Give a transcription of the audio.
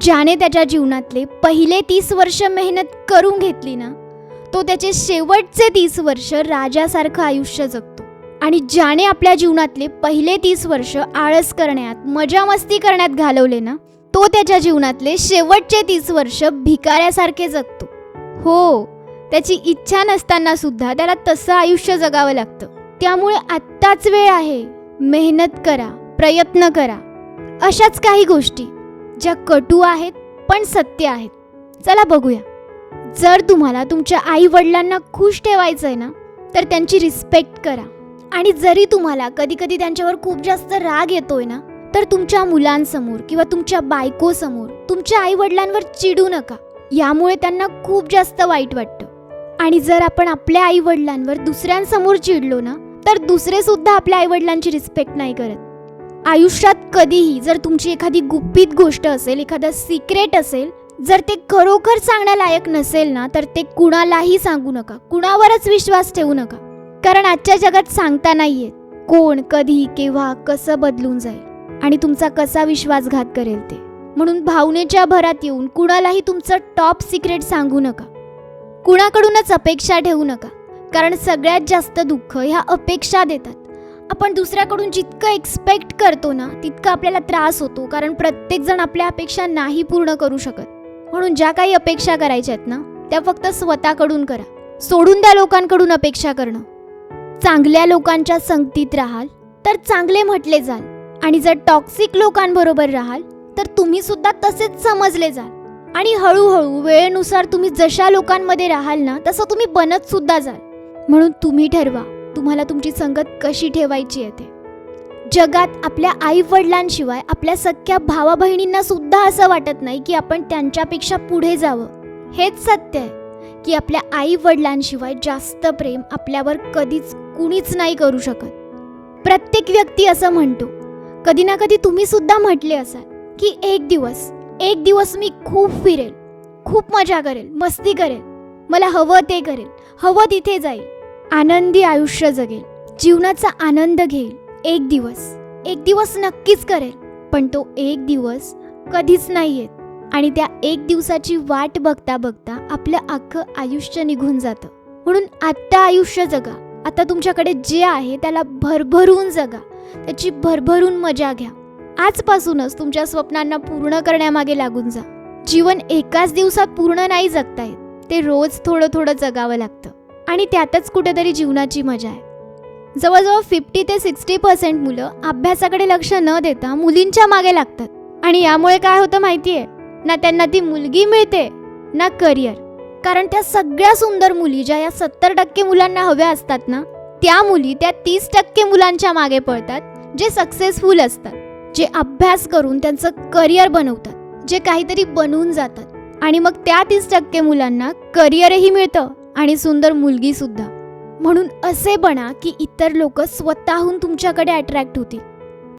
ज्याने त्याच्या जीवनातले पहिले तीस वर्ष मेहनत करून घेतली ना तो त्याचे शेवटचे तीस वर्ष राजासारखं आयुष्य जगतो. आणि ज्याने आपल्या जीवनातले पहिले तीस वर्ष आळस करण्यात मजा मस्ती करण्यात घालवले ना तो त्याच्या जीवनातले शेवटचे तीस वर्ष भिकाऱ्यासारखे जगतो. हो त्याची इच्छा नसताना सुद्धा त्याला तसं आयुष्य जगावं लागतं. त्यामुळे आत्ताच वेळ आहे. मेहनत करा प्रयत्न करा. अशाच काही गोष्टी ज्या कटू आहेत पण सत्य आहेत. चला बघूया. जर तुम्हाला तुमच्या आई वडिलांना खुश ठेवायचं आहे ना तर त्यांची रिस्पेक्ट करा. आणि जरी तुम्हाला कधी कधी त्यांच्यावर खूप जास्त राग येतोय ना तर तुमच्या मुलांसमोर किंवा तुमच्या बायकोसमोर तुमच्या आई वडिलांवर चिडू नका. यामुळे त्यांना खूप जास्त वाईट वाटतं. आणि जर आपण आपल्या आई वडिलांवर दुसऱ्यांसमोर चिडलो ना तर दुसरे सुद्धा आपल्या आई वडिलांची रिस्पेक्ट नाही करत. आयुष्यात कधीही जर तुमची एखादी गुपित गोष्ट असेल एखादा सिक्रेट असेल जर ते खरोखर सांगण्यालायक नसेल ना तर ते कुणालाही सांगू नका. कुणावरच विश्वास ठेवू नका. कारण आजच्या जगात सांगता नाहीये कोण कधी केव्हा कसं बदलून जाईल आणि तुमचा कसा विश्वासघात करेल ते. म्हणून भावनेच्या भरात येऊन कुणालाही तुमचं टॉप सिक्रेट सांगू नका. कुणाकडूनच अपेक्षा ठेवू नका. कारण सगळ्यात जास्त दुःख ह्या अपेक्षा देतात. आपण दुसऱ्याकडून जितकं एक्सपेक्ट करतो ना तितकं आपल्याला त्रास होतो कारण प्रत्येकजण आपल्या अपेक्षा नाही पूर्ण करू शकत. म्हणून ज्या काही अपेक्षा करायच्या आहेत ना त्या फक्त स्वतःकडून करा. सोडून द्या लोकांकडून अपेक्षा करणं. चांगल्या लोकांच्या संगतीत राहाल तर चांगले म्हटले जाल. आणि जर टॉक्सिक लोकांबरोबर राहाल तर तुम्ही सुद्धा तसेच समजले जाल. आणि हळूहळू वेळेनुसार तुम्ही जशा लोकांमध्ये राहाल ना तसं तुम्ही बनत सुद्धा जाल. म्हणून तुम्ही ठरवा तुम्हाला तुमची संगत कशी ठेवायची आहे ते. जगात आपल्या आई वडिलांशिवाय आपल्या सख्या भावा बहिणींना सुद्धा असं वाटत नाही की आपण त्यांच्यापेक्षा पुढे जावं. हेच सत्य आहे की आपल्या आई वडिलांशिवाय जास्त प्रेम आपल्यावर कधीच कुणीच नाही करू शकत. प्रत्येक व्यक्ती असं म्हणतो. कधी ना कधी तुम्ही सुद्धा म्हटले असाल की एक दिवस एक दिवस मी खूप फिरेल खूप मजा करेल मस्ती करेल मला हवं ते करेल हवं तिथे जाईल. आनंदी आयुष्य जगेल. जीवनाचा आनंद घेईल. एक दिवस. एक दिवस नक्कीच करेल पण तो एक दिवस कधीच नाही येत आणि त्या एक दिवसाची वाट बघता बघता आपलं अख्खं आयुष्य निघून जातं. म्हणून आत्ता आयुष्य जगा. आता तुमच्याकडे जे आहे त्याला भरभरून जगा. त्याची भरभरून मजा घ्या. आजपासूनच तुमच्या स्वप्नांना पूर्ण करण्यामागे लागून जा. जीवन एकाच दिवसात पूर्ण नाही जगता येत. ते रोज थोडं थोडं जगावं लागतं. आणि त्यातच कुठेतरी जीवनाची मजा आहे. जवळजवळ फिफ्टी ते सिक्स्टी पर्सेंट मुलं अभ्यासाकडे लक्ष न देता मुलींच्या मागे लागतात. आणि यामुळे काय होतं माहिती आहे ना त्यांना ती मुलगी मिळते ना करिअर कारण त्या सगळ्या सुंदर मुली ज्या या सत्तर टक्के मुलांना हव्या असतात ना त्या मुली त्या तीस टक्के मुलांच्या मागे पळतात जे सक्सेसफुल असतात जे अभ्यास करून त्यांचं करिअर बनवतात जे काहीतरी बनवून जातात. आणि मग त्या तीस टक्के मुलांना करिअरही मिळतं. आणि सुंदर मुलगी सुद्धा म्हणून असे बना की इतर लोक स्वतःहून तुमच्याकडे अट्रॅक्ट होतील.